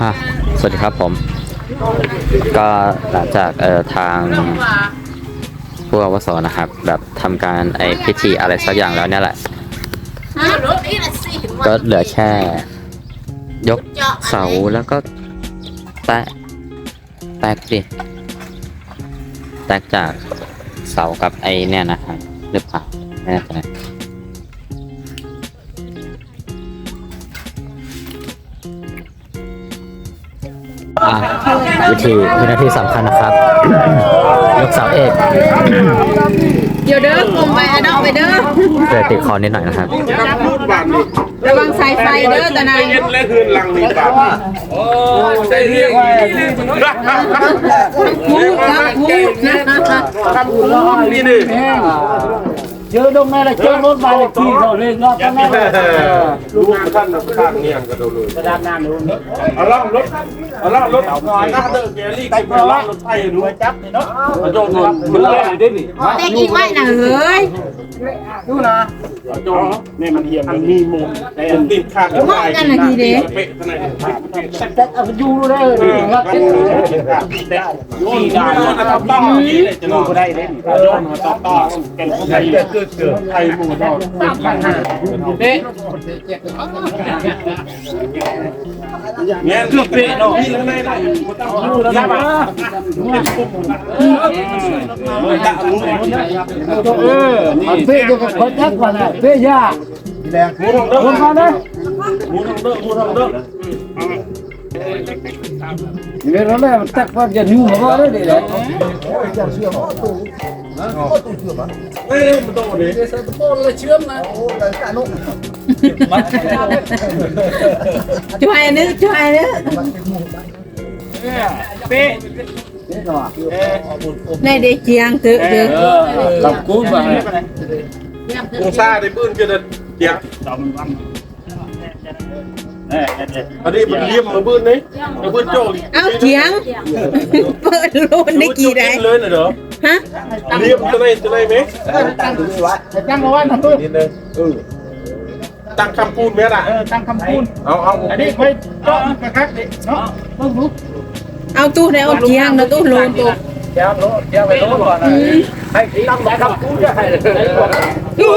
อะสวัสดีครับผม ก็หลังจากเอ่อทางผู้อาวุโสนะครับ แบบทำการไอพิธีอะไรสักอย่างแล้วเนี่ยแหละ ก็เหลือแค่ ยกเสาแล้วก็แตะแตกดิแตกจากเสากับไอเนี่ยนะครับหรือเปล่าไม่แน่ใจ อะวิธีวินาทีสำคัญนะครับ ยกเสาเอกเดี๋ยวเด้อผมไปอะดอกไปเด้อ เกิดติดคอนิดหน่อยนะครับ พูดบาทนี่ระวังสายไฟเด้อตะนายเย็นและคืนลังนี่บาทโอ้ใจเรียกรักรักรักพูดครับพูดนะคำพูดนี่นี่ เจอตรงนั้นเลยเจอรถมาเลยขี่เขาเลยรอบตรงนั้นเลยลูกท่านข้างเนี่ยกระโดดเลยกระดานน้ำดูนี่เอาล่องรถเอาล่องรถเอาหน้าเดินแกลี่ไปเพื่องรถไทยดูจับนี่เนาะเอาโจงมันเล่นได้ดิเด็กอีกไว้น่ะเฮ้ยดูนะโจนี่มันเยี่ยมมันมีมุมแต่ผมติดข้างเป๊ะท่านไหนแต่เอาอยู่ได้เลยครับขี่ได้ต้องต้องนี่เลยจะรู้ก็ได้เลยโยนมาต่อต่อแกงไทยเกิดเกิดไทยหมู่ดอกสามพันห้าเป๊ะเนี่ยเกือบเป๊ะเนาะนี่แล้วไหนไหนต้องรู้แล้วนะเออนี่เป๊ะอยู่กับคนยักกว่าน่ะเป๊ะยากหมูทองเด้อคนมาเลยหมูทองเด้อหมูทองเด้อเวลาแรกมันตักว่าจะนิ่งมาเลยดิเลยเอ้ยมันต้องดิช่ยว ยนึกเป๊ะในเด็กเจียงตึกตึกกับกูมากูซ่าได้ปืนกันเดี๋ยวจอมวันเอันนี้มันเลี้ยมมาปืนนี่มาปืนโจ้เอ้าเจียง เปิดรูนได้กี่ได้เลยน่ะเด้อฮะเลี้ยมจะได้จะได้ไหมตั้งเอาไว้ทำตู้นิดนึงเออตั้งคำพูดไหมล่ะเออตั้งคำพูดเอาเอาอันนี้ไว้เจาะกระคักเนาะต้องรู้เอาตู้ได้เอาเจียงนะตู้โลนตู้ เดี๋ยวรู้เดี๋ยวไปรู้ก่อนนะให้ตั้งคำพูจะให้เลยตู้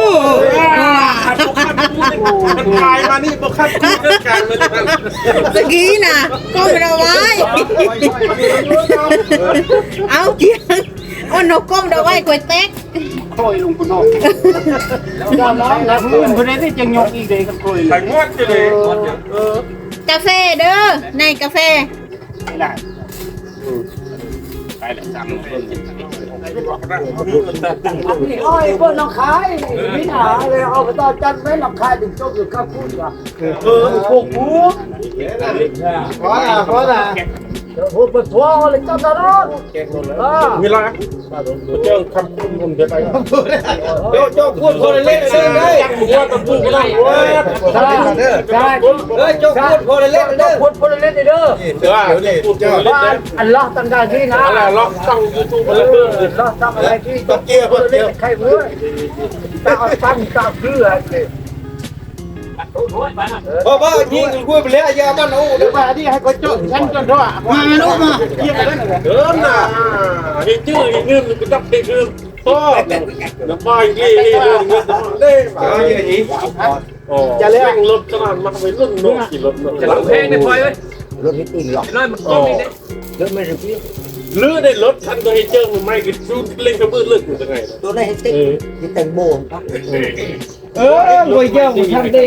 มันตายมานี่บอกคำพูเรื่องการเลยตะกี้น่ะก็ไม่เอาไว้เอาเจียงเอนกก้มเอาไว้กวยเต็กโคยลงปุ่นอกยอมรับนะพื้นพื้นนี่จะยกอีกเด็กกันโคยเลใส่ยงวดจะเลยกาแฟเด้อในกาแฟไม่ได้ ไปเลยจำโอ้ยพวกน้องขายนี่หาเลยเอาไปต่อจันไว้น้องขายถึงจบอยู่ข้าพูดว่าเออพวกผู้เพราะอะไรเพราะอะไรพูดเป็นทัวร์เลยจ้า ตลอดเออเวลาเจอคำพูดผมจะไปเดี๋ยวจ้าพูดคนเล่นเลยเลยยังหัวตะพูดก็ได้ว่าใช่ใช่เฮ้ยจ้าพูดคนเล่นเลยพูดคนเล่นเลยเด้อเดี๋ยวเดี๋ยวพูดเจ้าบ้านอันล็อกตั้งแต่ที่นะอะไรล็อกช่องยูทูบเออะไรเพื่ออล็อกตั้งอะไรที่ตะเกียเล่นใครเมื่อตาตั้งตาเพื่อ เพราะว่ายิงคุยไปแล้วยามันโอ้เดี๋ยวมาที่ให้เขาจุดฉันจนทั่วมาลูกมาเดินน่ะเห็นชื่ออีกเงินก็ต้องได้เงินพ่อน้ำมันยี่เงินเงินได้มาอย่างนี้โอ้จะเลี้ยงรถขนาดมันไปรุ่นโน้กี่รถจะหลังแพงได้พอยไหมรถที่ตื่นหรอกน้อยมันก็มีได้รถไม่ถึงพี่ลื้อได้รถคันตัวให้เจ้ามันไม่กินชูเล่นกระบื้อเลือกอยู่ยังไงตัวนี้ให้ติดที่แต่งโบงครับ เออรวยเจ้าทำได้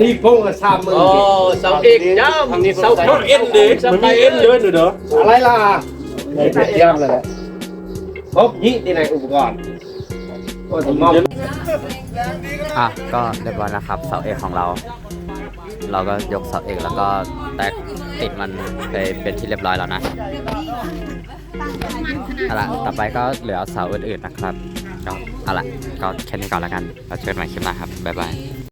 ที่พงอะสามหมื่นเสาเอกย่าเสาเขาเอ็นเด็กมันมีเอ็นเยอะเด้ออะไรล่ะย่างเลยครบยี่ที่ไหนอุปกรณ์ก็ถึงมอบอะก็เรียบร้อยนะครับเสาเอกของเรา เราก็ยกเสาเอกแล้วก็แตกติดมันไปเป็นที่เรียบร้อยแล้วนะเอาล่ะต่อไปก็เหลือเสาอื่นๆนะครับ ก็เอาละก็แค่นี้ก่อนแล้วกันเราเจอกันใหม่คลิปหน้าครับ บ๊ายบาย